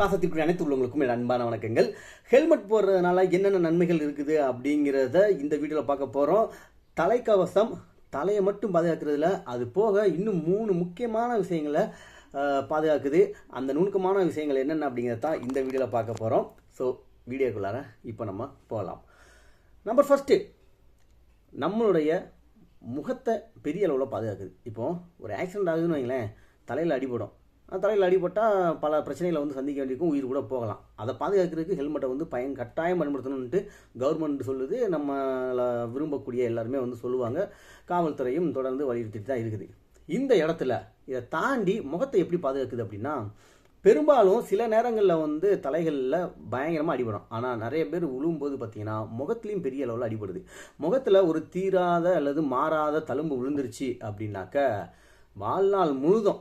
பாசத்திற்கு அனைத்து உள்ளவங்களுக்கும் என் அன்பான வணக்கங்கள். ஹெல்மெட் போடுறதுனால என்னென்ன நன்மைகள் இருக்குது அப்படிங்கிறத இந்த வீடியோவில் பார்க்க போகிறோம் தலைக்கவசம் தலையை மட்டும் பாதுகாக்கிறதுல அது போக இன்னும் மூணு முக்கியமான விஷயங்களை பாதுகாக்குது. அந்த நுணுக்கமான விஷயங்கள் என்னென்ன அப்படிங்கிறத தான் இந்த வீடியோவில் பார்க்க போகிறோம் ஸோ வீடியோக்குள்ளார இப்போ நம்ம போகலாம். நம்பர் ஃபஸ்ட்டு நம்மளுடைய முகத்தை பெரிய அளவில் பாதுகாக்குது. இப்போது ஒரு ஆக்சிடென்ட் ஆகுதுன்னு வைங்களேன் தலையில் அடிபடும். தலையில் அடிபட்டால் பல பிரச்சனைகளை வந்து சந்திக்க வேண்டியிருக்கும். உயிர் கூட போகலாம். அதை பாதுகாக்கிறதுக்கு ஹெல்மெட்டை வந்து பயன் கட்டாயம் பயன்படுத்தணும்ன்ட்டு கவர்மெண்ட் சொல்லுது. நம்ம விரும்பக்கூடிய எல்லாருமே வந்து சொல்லுவாங்க. காவல்துறையும் தொடர்ந்து வலியுறுத்திட்டு தான் இருக்குது. இந்த இடத்துல இதை தாண்டி முகத்தை எப்படி பாதுகாக்குது அப்படின்னா பெரும்பாலும் சில நேரங்களில் வந்து தலைகளில் பயங்கரமாக அடிபடும். ஆனால் நிறைய பேர் விழும்போது பார்த்தீங்கன்னா முகத்துலேயும் பெரிய அளவில் அடிபடுது. முகத்தில் ஒரு தீராத அல்லது மாறாத தழும்பு விழுந்துருச்சு அப்படின்னாக்க வாழ்நாள் முழுதும்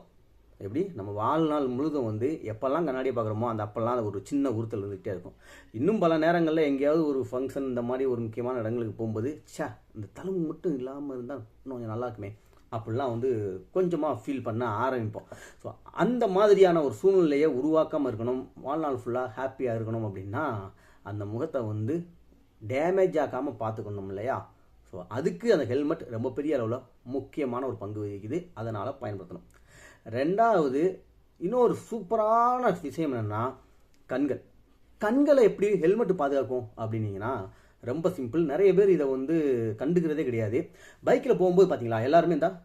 எப்படி? நம்ம வாழ்நாள் முழுதும் வந்து எப்போல்லாம் கண்ணாடியை பார்க்குறோமோ அந்த அப்போல்லாம் ஒரு சின்ன உறுத்தல் இருந்துகிட்டே இருக்கும். இன்னும் பல நேரங்களில் எங்கேயாவது ஒரு ஃபங்க்ஷன் இந்த மாதிரி ஒரு முக்கியமான இடங்களுக்கு போகும்போது ச்சே இந்த தழும்பு மட்டும் இல்லாமல் இருந்தால் இன்னும் கொஞ்சம் நல்லா இருக்குமே அப்படிலாம் வந்து கொஞ்சமாக ஃபீல் பண்ண ஆரம்பிப்போம். ஸோ அந்த மாதிரியான ஒரு சூழ்நிலையை உருவாக்காமல் இருக்கணும் வாழ்நாள் ஃபுல்லாக ஹாப்பியாக இருக்கணும் அப்படின்னா அந்த முகத்தை வந்து டேமேஜ் ஆக்காமல் பார்த்துக்கணும் இல்லையா? ஸோ அதுக்கு அந்த ஹெல்மெட் ரொம்ப பெரிய அளவில் முக்கியமான ஒரு பங்கு வகிக்குது. அதனால் பயன்படுத்தணும். ரெண்டாவது இன்னொரு சூப்பரான விஷயம் என்னென்னா கண்கள். கண்களை எப்படி ஹெல்மெட் பாதுகாக்கும் அப்படின்னீங்கன்னா ரொம்ப சிம்பிள் நிறைய பேர் இதை வந்து கண்டுக்கிறதே கிடையாது. பைக்கில் போகும்போது பார்த்தீங்களா எல்லாருமே தான்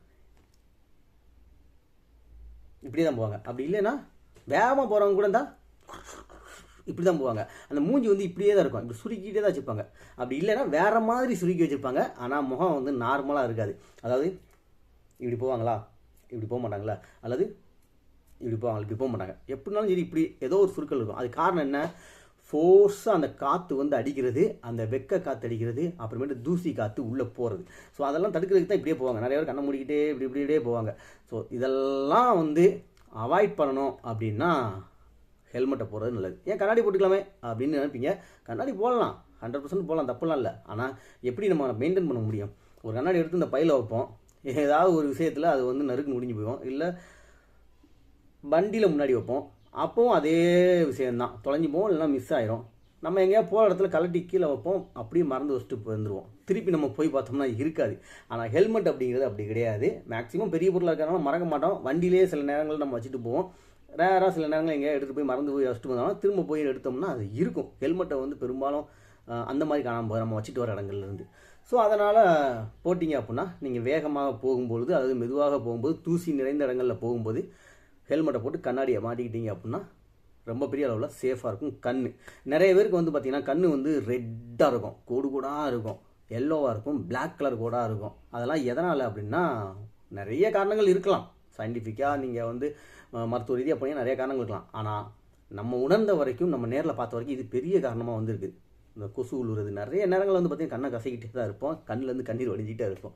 இப்படி தான் போவாங்க. அப்படி இல்லைன்னா வேகமாக போகிறவங்க கூட தான் இப்படி தான் போவாங்க. அந்த மூஞ்சி வந்து இப்படியே தான் இருக்கும். இப்படி சுருக்கிட்டே தான் வச்சுருப்பாங்க. அப்படி இல்லைன்னா வேற மாதிரி சுருக்கி வச்சுருப்பாங்க. ஆனால் முகம் வந்து நார்மலாக இருக்காது. அதாவது இப்படி போவாங்களா? இப்படி போக மாட்டாங்களா? அல்லது இப்படி போவாங்க இப்படி போக மாட்டாங்க. எப்படினாலும் சரி இப்படி ஏதோ ஒரு சுருக்கல் இருக்கும். அது காரணம் என்ன? ஃபோர்ஸாக அந்த காற்று வந்து அடிக்கிறது அந்த வெக்க காற்று அடிக்கிறது அப்புறமேட்டு தூசி காற்று உள்ளே போகிறது ஸோ அதெல்லாம் தடுக்கிறதுக்கு தான் இப்படியே போவாங்க. நிறைய பேர் கண்ணை மூடிக்கிட்டே இப்படி இப்படியே போவாங்க. ஸோ இதெல்லாம் வந்து அவாய்ட் பண்ணணும் அப்படின்னா ஹெல்மெட்டை போடுறது நல்லது. ஏன் கண்ணாடி போட்டுக்கலாமே அப்படின்னு நினைப்பீங்க? கண்ணாடி போடலாம். ஹண்ட்ரட் பர்சன்ட் போடலாம். தப்புலாம் இல்லை. ஆனால் எப்படி நம்ம மெயின்டைன் பண்ண முடியும்? ஒரு கண்ணாடி எடுத்து இந்த பையில் வைப்போம். ஏதாவது ஒரு விஷயத்தில் அது வந்து நறுக்கு முடிஞ்சு போயிடும். இல்லை வண்டியில் முன்னாடி வைப்போம். அப்போவும் அதே விஷயந்தான் தொலைஞ்சு போவோம் இல்லைனா மிஸ் ஆயிரும். நம்ம எங்கேயா போகிற இடத்துல கலட்டி கீழே வைப்போம் அப்படியே மறந்து வச்சுட்டு வந்துடுவோம் திருப்பி நம்ம போய் பார்த்தோம்னா இருக்காது. ஆனால் ஹெல்மெட் அப்படிங்கிறது அப்படி கிடையாது. மேக்ஸிமம் பெரிய பொருளாக இருக்கிறனால மறக்க மாட்டோம். வண்டியிலே சில நேரங்களில் நம்ம வச்சுட்டு போவோம். ரேராக சில நேரங்கள் எங்கேயா எடுத்துகிட்டு போய் மறந்து போய் வச்சுட்டு வந்தாலும் திரும்ப போய் எடுத்தோம்னா அது இருக்கும். ஹெல்மெட்டை வந்து பெரும்பாலும் அந்த மாதிரி காணாமல் போய் நம்ம வச்சுட்டு வர இடங்கள்லேருந்து ஸோ அதனால் போட்டிங்க அப்படின்னா நீங்கள் வேகமாக போகும்பொழுது அதாவது மெதுவாக போகும்போது தூசி நிறைந்த இடங்களில் போகும்போது ஹெல்மெட்டை போட்டு கண்ணாடியை மாட்டிக்கிட்டீங்க அப்படின்னா ரொம்ப பெரிய அளவில் சேஃபாக இருக்கும் கண் நிறைய பேருக்கு வந்து பார்த்தீங்கன்னா கண் வந்து ரெட்டாக இருக்கும். கோடு கூடாக இருக்கும். எல்லோவாக இருக்கும். பிளாக் கலர் கூடாக இருக்கும். அதெல்லாம் எதனால் அப்படின்னா நிறைய காரணங்கள் இருக்கலாம். சயின்டிஃபிக்காக நீங்கள் வந்து மருத்துவ ரீதியாக போனீங்க நிறைய காரணங்கள் இருக்கலாம். ஆனால் நம்ம உணர்ந்த வரைக்கும் நம்ம நேரில் பார்த்த வரைக்கும் இது பெரிய காரணமாக வந்திருக்கு. இந்த கொசு உழுவுறது நிறைய நேரங்கள் வந்து பார்த்திங்கன்னா கண்ணை கசக்கிட்டே தான் இருப்போம். கண்ணிலேருந்து கண்ணீர் வடிஞ்சிக்கிட்டே இருப்போம்.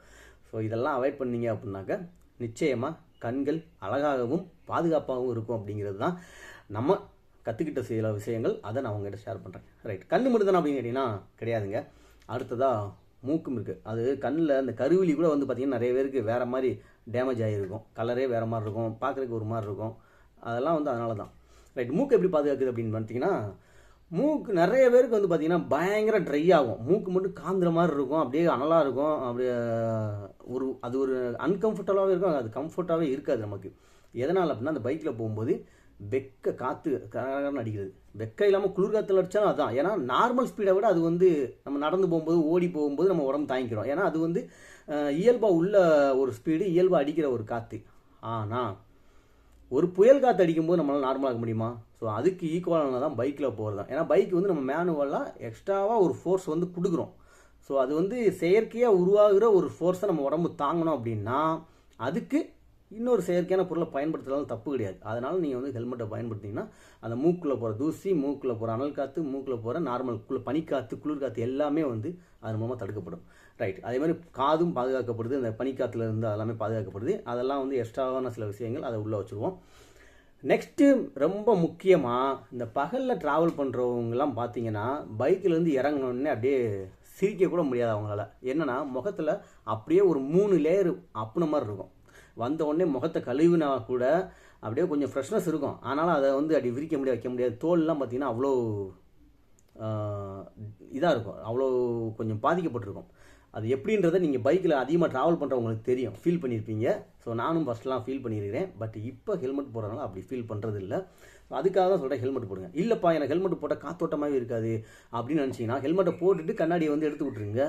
ஸோ இதெல்லாம் அவாய்ட் பண்ணீங்க அப்படின்னாக்க நிச்சயமாக கண்கள் அழகாகவும் பாதுகாப்பாகவும் இருக்கும் அப்படிங்கிறது தான் நம்ம கற்றுக்கிட்ட சில விஷயங்கள். அதை நான் உங்ககிட்ட ஷேர் பண்ணுறேன் ரைட் கண்ணு மட்டும் தானே அப்படின்னு கேட்டிங்கன்னா கிடையாதுங்க. அடுத்ததாக மூக்கும் இருக்குது அது கண்ணில் அந்த கருவிலி கூட வந்து பார்த்திங்கன்னா நிறைய பேருக்கு வேறு மாதிரி டேமேஜ் ஆகிருக்கும் கலரே வேறு மாதிரி இருக்கும். பார்க்குறதுக்கு ஒரு மாதிரி இருக்கும். அதெல்லாம் வந்து அதனால தான் ரைட் மூக்கு எப்படி பாதுகாக்குது அப்படின்னு பார்த்தீங்கன்னா மூக்கு நிறைய பேருக்கு வந்து பார்த்தீங்கன்னா பயங்கர ட்ரை ஆகும். மூக்கு மட்டும் காந்துற மாதிரி இருக்கும். அப்படியே அனலாக இருக்கும். அப்படியே ஒரு அது ஒரு அன்கம்ஃபர்டபுளாகவே இருக்கும். அது கம்ஃபர்ட்டாகவே இருக்காது நமக்கு. எதனால் அப்படின்னா அந்த பைக்கில் போகும்போது வெக்க காற்று கரகரன்னு அடிக்கிறது வெக்க இல்லாமல் குளிர் அடித்தாலும் அதான். ஏன்னா நார்மல் ஸ்பீடை விட அது வந்து நம்ம நடந்து போகும்போது ஓடி போகும்போது நம்ம உடம்பு தாங்கிக்கிறோம். ஏன்னா அது வந்து இயல்பாக உள்ள ஒரு ஸ்பீடு இயல்பாக அடிக்கிற ஒரு காற்று ஆனால் ஒரு புயல் காற்று அடிக்கும்போது நம்மளால் நார்மலாக முடியுமா? ஸோ அதுக்கு ஈக்குவலான தான் பைக்கில் போகிறது தான். ஏன்னா பைக் வந்து நம்ம மேனுவலாக எக்ஸ்ட்ராவாக ஒரு ஃபோர்ஸ் வந்து கொடுக்குறோம். ஸோ அது வந்து செயற்கையாக உருவாகிற ஒரு ஃபோர்ஸை நம்ம உடம்பு தாங்கணும் அப்படின்னா அதுக்கு இன்னொரு செயற்கையான பொருளை பயன்படுத்துறதாலும் தப்பு கிடையாது. அதனால் நீங்கள் வந்து ஹெல்மெட்டை பயன்படுத்திங்கன்னா அந்த மூக்கில் போகிற தூசி மூக்கில் போகிற அனல் காற்று மூக்கில் போகிற நார்மல் குளிர் பனிக்காற்று குளிர்காற்று எல்லாமே வந்து அதன் மூலமாக தடுக்கப்படும். ரைட் அதே மாதிரி காதும் பாதுகாக்கப்படுது. அந்த பனிக்காற்றுல இருந்து அதெல்லாமே பாதுகாக்கப்படுது. அதெல்லாம் வந்து எக்ஸ்ட்ராவான சில விஷயங்கள் அதை உள்ளே வச்சுருவோம். நெக்ஸ்ட்டு ரொம்ப முக்கியமாக இந்த பகலில் ட்ராவல் பண்ணுறவங்கலாம் பார்த்தீங்கன்னா பைக்கிலேருந்து இறங்கினோடனே அப்படியே சிரிக்க கூட முடியாது அவங்களால. என்னென்னா முகத்தில் அப்படியே ஒரு மூணு லேயர் அப்புன மாதிரி இருக்கும். வந்த உடனே முகத்தை கழுவினா கூட அப்படியே கொஞ்சம் ஃப்ரெஷ்னஸ் இருக்கும். ஆனாலும் அதை வந்து அப்படி விரிக்க முடியாது வைக்க முடியாது. தோல்லாம் பார்த்தீங்கன்னா அவ்வளோ இதாக இருக்கும். அவ்வளோ கொஞ்சம் பாதிக்கப்பட்டிருக்கும். அது எப்படின்றத நீங்கள் பைக்கில் அதிகமாக ட்ராவல் பண்ணுறவங்களுக்கு தெரியும். ஃபீல் பண்ணியிருப்பீங்க ஸோ நானும் ஃபஸ்ட்லாம் ஃபீல் பண்ணியிருக்கிறேன் பட் இப்போ ஹெல்மெட் போடுறதுனால அப்படி ஃபீல் பண்ணுறது இல்லை அதுக்காக தான் சொல்கிறேன் ஹெல்மெட் போடுங்க. இல்லைப்பா எனக்கு ஹெல்மெட் போட்டால் காத்தோட்டமாகவே இருக்காது அப்படின்னு நினச்சிங்கன்னா ஹெல்மெட்டை போட்டுட்டு கண்ணாடியை வந்து எடுத்து விட்ருங்க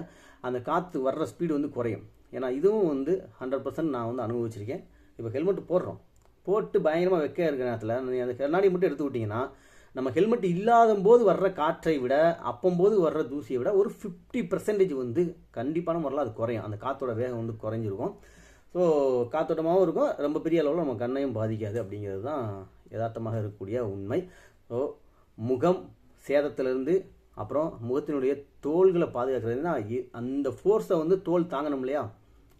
அந்த காற்று வர்ற ஸ்பீடு வந்து குறையும். ஏன்னா இதுவும் வந்து ஹண்ட்ரட் பர்சன்ட் நான் வந்து அனுபவிச்சிருக்கேன். இப்போ ஹெல்மெட் போடுறோம். போட்டு பயங்கரமாக வைக்க இருக்கிற நேரத்தில் அந்த கண்ணாடி மட்டும் எடுத்து விட்டிங்கன்னா நம்ம ஹெல்மெட் இல்லாத போது வர்ற காற்றை விட அப்பம்போது வர்ற தூசியை விட ஒரு ஃபிஃப்டி பர்சன்டேஜ் வந்து கண்டிப்பான முறையில் அது குறையும். அந்த காற்றோட வேகம் வந்து குறைஞ்சிருக்கும். ஸோ காத்தோட்டமாகவும் இருக்கும். ரொம்ப பெரிய அளவில் நம்ம கண்ணையும் பாதிக்காது அப்படிங்கிறது தான் யதார்த்தமாக இருக்கக்கூடிய உண்மை. ஸோ முகம் சேதத்திலிருந்து அப்புறம் முகத்தினுடைய தோள்களை பாதுகாக்கிறதுனா இ- அந்த ஃபோர்ஸை வந்து தோல் தாங்கணும் இல்லையா?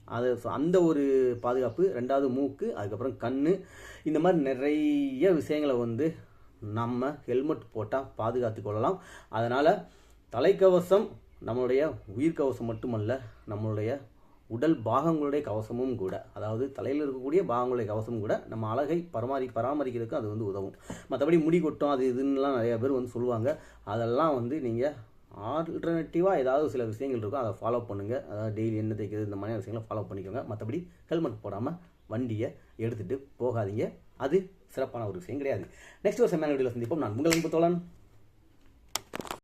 அது அந்த ஒரு பாதுகாப்பு ரெண்டாவது மூக்கு அதுக்கப்புறம் கண் இந்த மாதிரி நிறைய விஷயங்களை வந்து நம்ம ஹெல்மெட் போட்டால் பாதுகாத்து கொள்ளலாம். அதனால் தலைக்கவசம் நம்மளுடைய உயிர்க்கவசம் மட்டுமல்ல நம்மளுடைய உடல் பாகங்களுடைய கவசமும் கூட அதாவது தலையில் இருக்கக்கூடிய பாகங்களுடைய கவசமும் கூட நம்ம அழகை பராமரி பராமரிக்கிறதுக்கு அது வந்து உதவும். மற்றபடி முடி கொட்டும் அது இதுன்னுலாம் நிறைய பேர் வந்து சொல்லுவாங்க. அதெல்லாம் வந்து நீங்கள் ஆல்டர்னேட்டிவாக ஏதாவது சில விஷயங்கள் இருக்கும் அதை ஃபாலோ பண்ணுங்கள் அதாவது டெய்லி என்ன தைக்கிறது இந்த மாதிரியான விஷயங்களை ஃபாலோ பண்ணிக்கோங்க. மற்றபடி ஹெல்மெட் போடாமல் வண்டியை எடுத்துகிட்டு போகாதீங்க. அது சிறப்பான ஒரு விஷயம் கிடையாது. நெக்ஸ்ட் ஒரு செம்மையான வீடியோவில் சந்திப்போம். நான் உங்கள் அன்பு தோழன்.